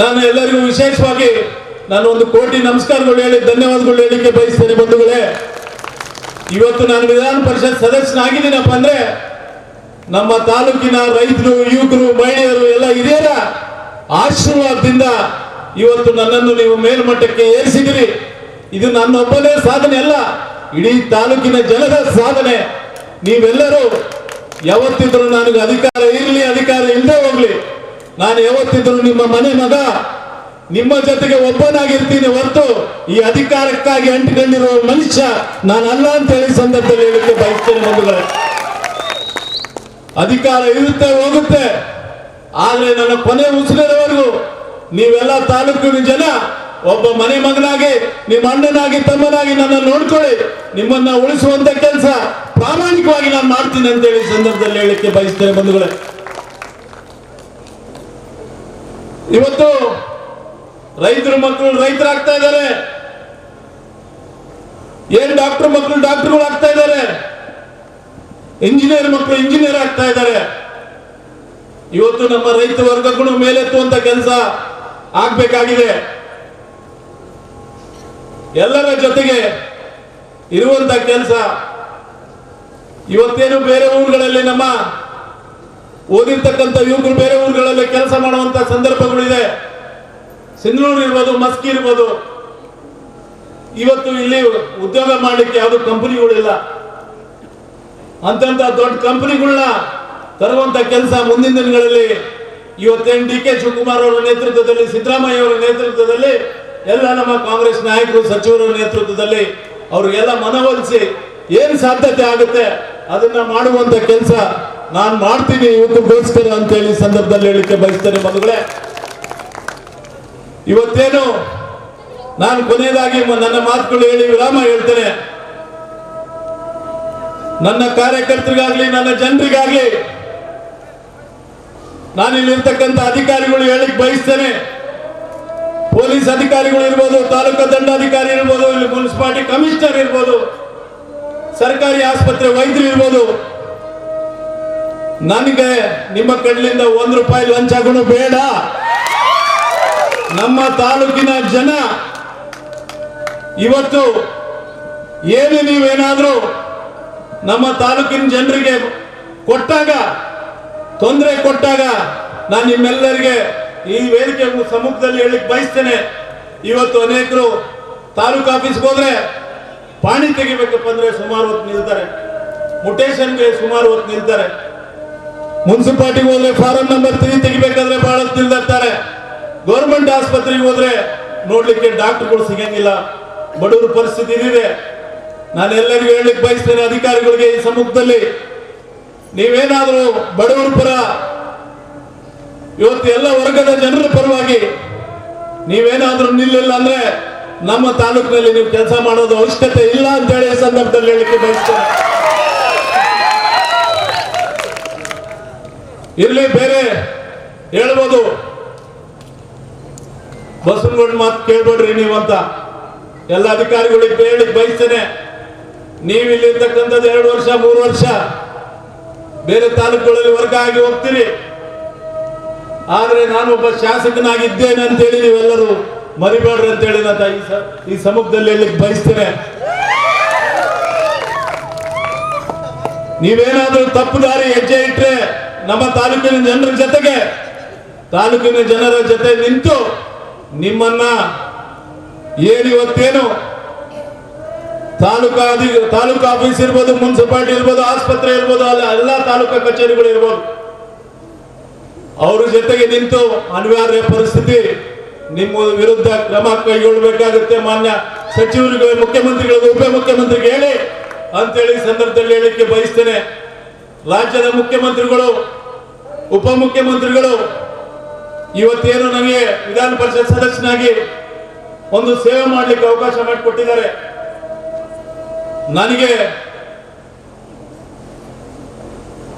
ನಾನು ಎಲ್ಲರಿಗೂ ವಿಶೇಷವಾಗಿ ನಾನು ಒಂದು ಕೋಟಿ ನಮಸ್ಕಾರಗಳು ಹೇಳಿ ಧನ್ಯವಾದಗಳು ಹೇಳಿಕೆ ಬಯಸ್ತೇನೆ ಬಂಧುಗಳೇ. ಇವತ್ತು ನಾನು ವಿಧಾನ ಪರಿಷತ್ ಸದಸ್ಯನಾಗಿದ್ದೀನಪ್ಪ ಅಂದ್ರೆ ನಮ್ಮ ತಾಲೂಕಿನ ರೈತರು, ಯುವಕರು, ಮಹಿಳೆಯರು ಎಲ್ಲ ಹಿರಿಯರ ಆಶೀರ್ವಾದದಿಂದ ಇವತ್ತು ನನ್ನನ್ನು ನೀವು ಮೇಲ್ಮಟ್ಟಕ್ಕೆ ಏರಿಸಿದಿರಿ ಇದು ನನ್ನೊಬ್ಬನೇ ಸಾಧನೆ ಅಲ್ಲ, ಇಡೀ ತಾಲೂಕಿನ ಜನರ ಸಾಧನೆ. ನೀವೆಲ್ಲರೂ ಯಾವತ್ತಿದ್ರು ನನಗೆ ಅಧಿಕಾರ ಇರಲಿ, ಅಧಿಕಾರ ಇಲ್ಲದೆ ಹೋಗ್ಲಿ. ನಾನು ಯಾವತ್ತಿದ್ರು ನಿಮ್ಮ ಮನೆ ಮಗ, ನಿಮ್ಮ ಜೊತೆಗೆ ಒಬ್ಬನಾಗಿರ್ತೀನಿ ಹೊರತು ಈ ಅಧಿಕಾರಕ್ಕಾಗಿ ಅಂಟಿಕೊಂಡಿರುವ ಮನುಷ್ಯ ನಾನು ಅಲ್ಲ ಅಂತ ಹೇಳಿ ಸಂದರ್ಭದಲ್ಲಿ ಹೇಳಿಕ್ಕೆ ಬಯಸ್ತೇನೆ ಬಂಧುಗಳೇ. ಅಧಿಕಾರ ಇರುತ್ತೆ, ಹೋಗುತ್ತೆ. ಆದ್ರೆ ನನ್ನ ಕೊನೆ ಉಸಿರವರೆಗೂ ನೀವೆಲ್ಲ ತಾಲೂಕಿನ ಜನ, ಒಬ್ಬ ಮನೆ ಮಗನಾಗಿ, ನಿಮ್ಮ ಅಣ್ಣನಾಗಿ, ತಮ್ಮನಾಗಿ ನನ್ನ ನೋಡ್ಕೊಳ್ಳಿ. ನಿಮ್ಮನ್ನ ಉಳಿಸುವಂತ ಕೆಲಸ ಪ್ರಾಮಾಣಿಕವಾಗಿ ನಾನು ಮಾಡ್ತೀನಿ ಅಂತ ಹೇಳಿ ಸಂದರ್ಭದಲ್ಲಿ ಹೇಳಿಕ್ಕೆ ಬಯಸ್ತೇನೆ ಬಂಧುಗಳೇ. ಇವತ್ತು ರೈತರ ಮಕ್ಕಳು ರೈತರಾಗ್ತಾ ಇದ್ದಾರೆ. ಏನ್ ಡಾಕ್ಟರ್ ಮಕ್ಕಳು ಡಾಕ್ಟರ್ಗಳು ಆಗ್ತಾ ಇದ್ದಾರೆ? ಇಂಜಿನಿಯರ್ ಮಕ್ಕಳು ಇಂಜಿನಿಯರ್ ಆಗ್ತಾ ಇದ್ದಾರೆ. ಇವತ್ತು ನಮ್ಮ ರೈತ ವರ್ಗಗಳು ಮೇಲೆತ್ತುವಂತ ಕೆಲಸ ಆಗ್ಬೇಕಾಗಿದೆ. ಎಲ್ಲರ ಜೊತೆಗೆ ಇರುವಂತ ಕೆಲಸ. ಇವತ್ತೇನು ಬೇರೆ ಊರುಗಳಲ್ಲಿ ನಮ್ಮ ಓದಿರ್ತಕ್ಕಂಥ ಯುವಕರು ಬೇರೆ ಊರುಗಳಲ್ಲಿ ಕೆಲಸ ಮಾಡುವಂತ ಸಂದರ್ಭಗಳಿದೆ. ಸಿಂಧನೂರು ಇರ್ಬೋದು, ಮಸ್ಕಿ ಇರ್ಬೋದು. ಇವತ್ತು ಇಲ್ಲಿ ಉದ್ಯೋಗ ಮಾಡಲಿಕ್ಕೆ ಯಾವುದು ಕಂಪನಿಗಳಿಲ್ಲ ಅಂತಂತ ದೊಡ್ಡ ಕಂಪನಿಗಳನ್ನ ತರುವಂತ ಕೆಲಸ ಮುಂದಿನ ದಿನಗಳಲ್ಲಿ ಇವತ್ತೇನು ಡಿ ಕೆ ಶಿವಕುಮಾರ್ ಅವರ ನೇತೃತ್ವದಲ್ಲಿ, ಸಿದ್ದರಾಮಯ್ಯ ಅವರ ನೇತೃತ್ವದಲ್ಲಿ, ಎಲ್ಲ ನಮ್ಮ ಕಾಂಗ್ರೆಸ್ ನಾಯಕರು, ಸಚಿವರ ನೇತೃತ್ವದಲ್ಲಿ ಅವ್ರಿಗೆಲ್ಲ ಮನವೊಲಿಸಿ ಏನು ಸಾಧ್ಯತೆ ಆಗುತ್ತೆ ಅದನ್ನ ಮಾಡುವಂತ ಕೆಲಸ ನಾನು ಮಾಡ್ತೀನಿ ಯುವಕರಿಗೋಸ್ಕರ ಅಂತ ಹೇಳಿ ಸಂದರ್ಭದಲ್ಲಿ ಹೇಳಿಕೆ ಬಯಸ್ತೇನೆ ಮದುಗಳೇ ಇವತ್ತೇನು ನಾನು ಕೊನೆಯದಾಗಿ ನನ್ನ ಮಾತುಗಳು ಹೇಳಿ ವಿರಾಮ ಹೇಳ್ತೇನೆ. ನನ್ನ ಕಾರ್ಯಕರ್ತರಿಗಾಗ್ಲಿ, ನನ್ನ ಜನರಿಗಾಗ್ಲಿ, ನಾನು ಇಲ್ಲಿರ್ತಕ್ಕಂಥ ಅಧಿಕಾರಿಗಳು ಹೇಳಿಕ್ ಬಯಸ್ತೇನೆ. ಪೊಲೀಸ್ ಅಧಿಕಾರಿಗಳು ಇರ್ಬೋದು, ತಾಲೂಕು ದಂಡಾಧಿಕಾರಿ ಇರ್ಬೋದು, ಇಲ್ಲಿ ಮುನ್ಸಿಪಾಲಿಟಿ ಕಮಿಷನರ್ ಇರ್ಬೋದು, ಸರ್ಕಾರಿ ಆಸ್ಪತ್ರೆ ವೈದ್ಯರು ಇರ್ಬೋದು ನನಗೆ ನಿಮ್ಮ ಕಡಲಿಂದ ಒಂದು ರೂಪಾಯಿ ಲಂಚ ಬೇಡ. ನಮ್ಮ ತಾಲೂಕಿನ ಜನ ಇವತ್ತು ಏನು ನೀವೇನಾದರೂ ನಮ್ಮ ತಾಲೂಕಿನ ಜನರಿಗೆ ಕೊಟ್ಟಾಗ, ತೊಂದರೆ ಕೊಟ್ಟಾಗ ನಾನು ನಿಮ್ಮೆಲ್ಲರಿಗೆ ಈ ವೇದಿಕೆ ಸಮ್ಮುಖದಲ್ಲಿ ಹೇಳಿಕ್ ಬಯಸ್ತೇನೆ. ಇವತ್ತು ಅನೇಕರು ತಾಲೂಕು ಆಫೀಸ್ಗೆ ಹೋದ್ರೆ ಪಾಣಿ ತೆಗಿಬೇಕಪ್ಪ ಅಂದ್ರೆ ಸುಮಾರು ಹೊತ್ತು ನಿಲ್ತಾರೆ. ಮುಟೇಶನ್ಗೆ ಸುಮಾರು ಹೊತ್ತು ನಿಲ್ತಾರೆ. ಮುನ್ಸಿಪಾಲಿಟಿಗೆ ಹೋದ್ರೆ ಫಾರಂ ನಂಬರ್ ತ್ರೀ ತೆಗಿಬೇಕಾದ್ರೆ ಬಹಳ ತಿಳಿದಿರ್ತಾರೆ ಗೌರ್ಮೆಂಟ್ ಆಸ್ಪತ್ರೆಗೆ ಹೋದ್ರೆ ನೋಡ್ಲಿಕ್ಕೆ ಡಾಕ್ಟರ್ಗಳು ಸಿಗಂಗಿಲ್ಲ. ಬಡವರ ಪರಿಸ್ಥಿತಿ ಇದಿದೆ. ನಾನು ಎಲ್ಲರಿಗೂ ಹೇಳಲಿಕ್ಕೆ ಬಯಸ್ತೇನೆ ಅಧಿಕಾರಿಗಳಿಗೆ ಈ ಸಮ್ಮುಖದಲ್ಲಿ. ನೀವೇನಾದರೂ ಬಡವರ ಪರ ಇವತ್ತು ಎಲ್ಲ ವರ್ಗದ ಜನರ ಪರವಾಗಿ ನೀವೇನಾದ್ರೂ ನಿಲ್ಲಿಲ್ಲ ಅಂದ್ರೆ ನಮ್ಮ ತಾಲೂಕಿನಲ್ಲಿ ನೀವು ಕೆಲಸ ಮಾಡೋದು ಅವಶ್ಯಕತೆ ಇಲ್ಲ ಅಂತ ಹೇಳಿ ಸಂದರ್ಭದಲ್ಲಿ ಹೇಳಿಕೆ ಬಯಸ್ತೇನೆ. ಇರ್ಲಿ ಬೇರೆ ಹೇಳ್ಬೋದು. ಬಸವನಗೌಡ ಮಾತು ಕೇಳ್ಬೇಡ್ರಿ ನೀವಂತ ಎಲ್ಲ ಅಧಿಕಾರಿಗಳಿಗೆ ಹೇಳಿಕ್ ಬಯಸ್ತೇನೆ. ನೀವು ಇಲ್ಲಿ ಇರ್ತಕ್ಕಂಥದ್ದು ಎರಡು ವರ್ಷ, ಮೂರು ವರ್ಷ. ಬೇರೆ ತಾಲೂಕುಗಳಲ್ಲಿ ವರ್ಗ ಆಗಿ ಹೋಗ್ತೀರಿ. ಆದ್ರೆ ನಾನು ಒಬ್ಬ ಶಾಸಕನಾಗಿದ್ದೇನೆ ಅಂತೇಳಿ ನೀವೆಲ್ಲರೂ ಮರಿಬೇಡ್ರಿ ಅಂತೇಳಿ ನಾನು ಈ ಸ- ಈ ಸಮ್ಮುಖದಲ್ಲಿ ಹೇಳಲಿಕ್ಕೆ ಬಯಸ್ತೇನೆ. ನೀವೇನಾದ್ರೂ ತಪ್ಪು ದಾರಿ ಹೆಜ್ಜೆ ಇಟ್ರೆ ನಮ್ಮ ತಾಲೂಕಿನ ಜನರ ಜೊತೆಗೆ, ತಾಲೂಕಿನ ಜನರ ಜೊತೆ ನಿಂತು ನಿಮ್ಮನ್ನ ಏನು ಇವತ್ತೇನು? ತಾಲೂಕು ತಾಲೂಕು ಆಫೀಸ್ ಇರ್ಬೋದು, ಮುನ್ಸಿಪಾಲಿಟಿ ಇರ್ಬೋದು, ಆಸ್ಪತ್ರೆ ಇರ್ಬೋದು, ಅಲ್ಲ ಎಲ್ಲ ತಾಲೂಕಾ ಕಚೇರಿಗಳು ಇರ್ಬೋದು. ಅವ್ರ ಜೊತೆಗೆ ನಿಂತು ಅನಿವಾರ್ಯ ಪರಿಸ್ಥಿತಿ ನಿಮ್ಮ ವಿರುದ್ಧ ಕ್ರಮ ಕೈಗೊಳ್ಳಬೇಕಾಗುತ್ತೆ. ಮಾನ್ಯ ಸಚಿವರಿಗೆ, ಮುಖ್ಯಮಂತ್ರಿಗಳಿಗೆ, ಉಪಮುಖ್ಯಮಂತ್ರಿಗೆ ಹೇಳಿ, ಅಂತೇಳಿ ಸಂದರ್ಭದಲ್ಲಿ ಹೇಳಿಕ್ಕೆ ಬಯಸ್ತೇನೆ. ರಾಜ್ಯದ ಮುಖ್ಯಮಂತ್ರಿಗಳು, ಉಪಮುಖ್ಯಮಂತ್ರಿಗಳು, ಇವತ್ತೇನು ನನಗೆ ವಿಧಾನ ಪರಿಷತ್ ಸದಸ್ಯನಾಗಿ ಒಂದು ಸೇವೆ ಮಾಡಲಿಕ್ಕೆ ಅವಕಾಶ ಮಾಡಿಕೊಟ್ಟಿದ್ದಾರೆ. ನನಗೆ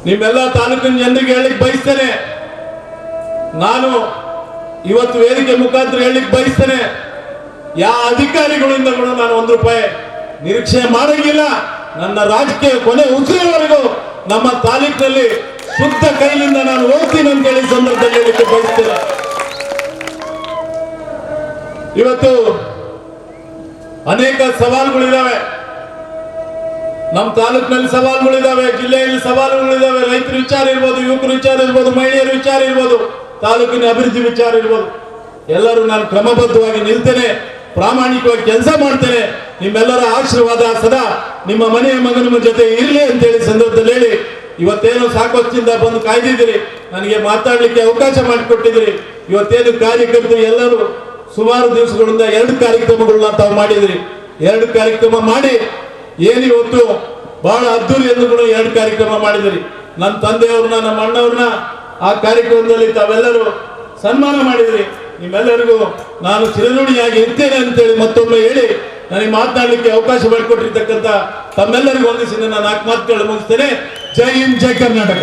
ನಿಮ್ಮೆಲ್ಲ ತಾಲೂಕಿನ ಜನರಿಗೆ ಹೇಳಿಕ್ ಬಯಸ್ತೇನೆ. ನಾನು ಇವತ್ತು ವೇದಿಕೆ ಮುಖಾಂತರ ಹೇಳಲಿಕ್ಕೆ ಬಯಸ್ತೇನೆ. ಯಾವ ಅಧಿಕಾರಿಗಳಿಂದ ಕೂಡ ನಾನು ಒಂದು ರೂಪಾಯಿ ನಿರೀಕ್ಷೆ ಮಾಡಂಗಿಲ್ಲ. ನನ್ನ ರಾಜಕೀಯ ಕೊನೆ ಉಸಿರಿವರೆಗೂ ನಮ್ಮ ತಾಲೂಕಿನಲ್ಲಿ ಶುದ್ಧ ಕೈಲಿಂದ ನಾನು ಓದ್ತೀನಿ ಅಂತ ಹೇಳಿ ಸಂದರ್ಭದಲ್ಲಿ ಹೇಳಿಕ್ಕೆ ಬಯಸ್ತೇನೆ ಇವತ್ತು ಅನೇಕ ಸವಾಲುಗಳಿದ್ದಾವೆ ನಮ್ಮ ತಾಲೂಕಿನಲ್ಲಿ ಸವಾಲುಗಳಿದ್ದಾವೆ ಜಿಲ್ಲೆಯಲ್ಲಿ ಸವಾಲುಗಳಿದ್ದಾವೆ ರೈತರ ವಿಚಾರ ಇರ್ಬೋದು, ಯುವಕರ ವಿಚಾರ ಇರ್ಬೋದು, ಮಹಿಳೆಯರ ವಿಚಾರ ಇರ್ಬೋದು, ತಾಲೂಕಿನ ಅಭಿವೃದ್ಧಿ ವಿಚಾರ ಇರ್ಬೋದು. ಎಲ್ಲರೂ ನಾನು ಕ್ರಮಬದ್ಧವಾಗಿ ನಿಲ್ತೇನೆ, ಪ್ರಾಮಾಣಿಕವಾಗಿ ಕೆಲಸ ಮಾಡ್ತೇನೆ. ನಿಮ್ಮೆಲ್ಲರ ಆಶೀರ್ವಾದ ಸದಾ ನಿಮ್ಮ ಮನೆಯ ಮಗನ ಜೊತೆ ಇರಲಿ ಅಂತೇಳಿ ಸಂದರ್ಭದಲ್ಲಿ ಹೇಳಿ, ಇವತ್ತೇನು ಸಾಕಷ್ಟಿಂದ ಬಂದು ಕಾಯ್ದಿದ್ದೀರಿ, ನನಗೆ ಮಾತಾಡಲಿಕ್ಕೆ ಅವಕಾಶ ಮಾಡಿಕೊಟ್ಟಿದ್ದೀರಿ. ಇವತ್ತೇನು ಕಾರ್ಯಕರ್ತರು ಎಲ್ಲರೂ ಸುಮಾರು ದಿವಸಗಳಿಂದ ಎರಡು ಕಾರ್ಯಕ್ರಮಗಳನ್ನ ತಾವು ಮಾಡಿದ್ರಿ ಎರಡು ಕಾರ್ಯಕ್ರಮ ಮಾಡಿ, ಏನು ಇವತ್ತು ಬಹಳ ಎಂದು ಕೂಡ ಎರಡು ಕಾರ್ಯಕ್ರಮ ಮಾಡಿದಿರಿ ನನ್ನ ತಂದೆಯವ್ರನ್ನ, ನಮ್ಮ ಅಣ್ಣವ್ರನ್ನ ಆ ಕಾರ್ಯಕ್ರಮದಲ್ಲಿ ತಾವೆಲ್ಲರೂ ಸನ್ಮಾನ ಮಾಡಿದ್ರಿ ನಿಮ್ಮೆಲ್ಲರಿಗೂ ನಾನು ಚಿರಋಣಿಯಾಗಿ ಇರ್ತೇನೆ ಅಂತೇಳಿ ಮತ್ತೊಮ್ಮೆ ಹೇಳಿ ನನಗೆ ಮಾತನಾಡಲಿಕ್ಕೆ ಅವಕಾಶ ಮಾಡಿಕೊಟ್ಟಿರ್ತಕ್ಕಂಥ ತಮ್ಮೆಲ್ಲರಿಗೂ ವಂದಿಸಿ ನನ್ನ ನಾಲ್ಕು ಮಾತುಗಳು ಮುಗಿಸ್ತೇನೆ. ಜೈ ಹಿಂದ್ ಜೈ ಕರ್ನಾಟಕ.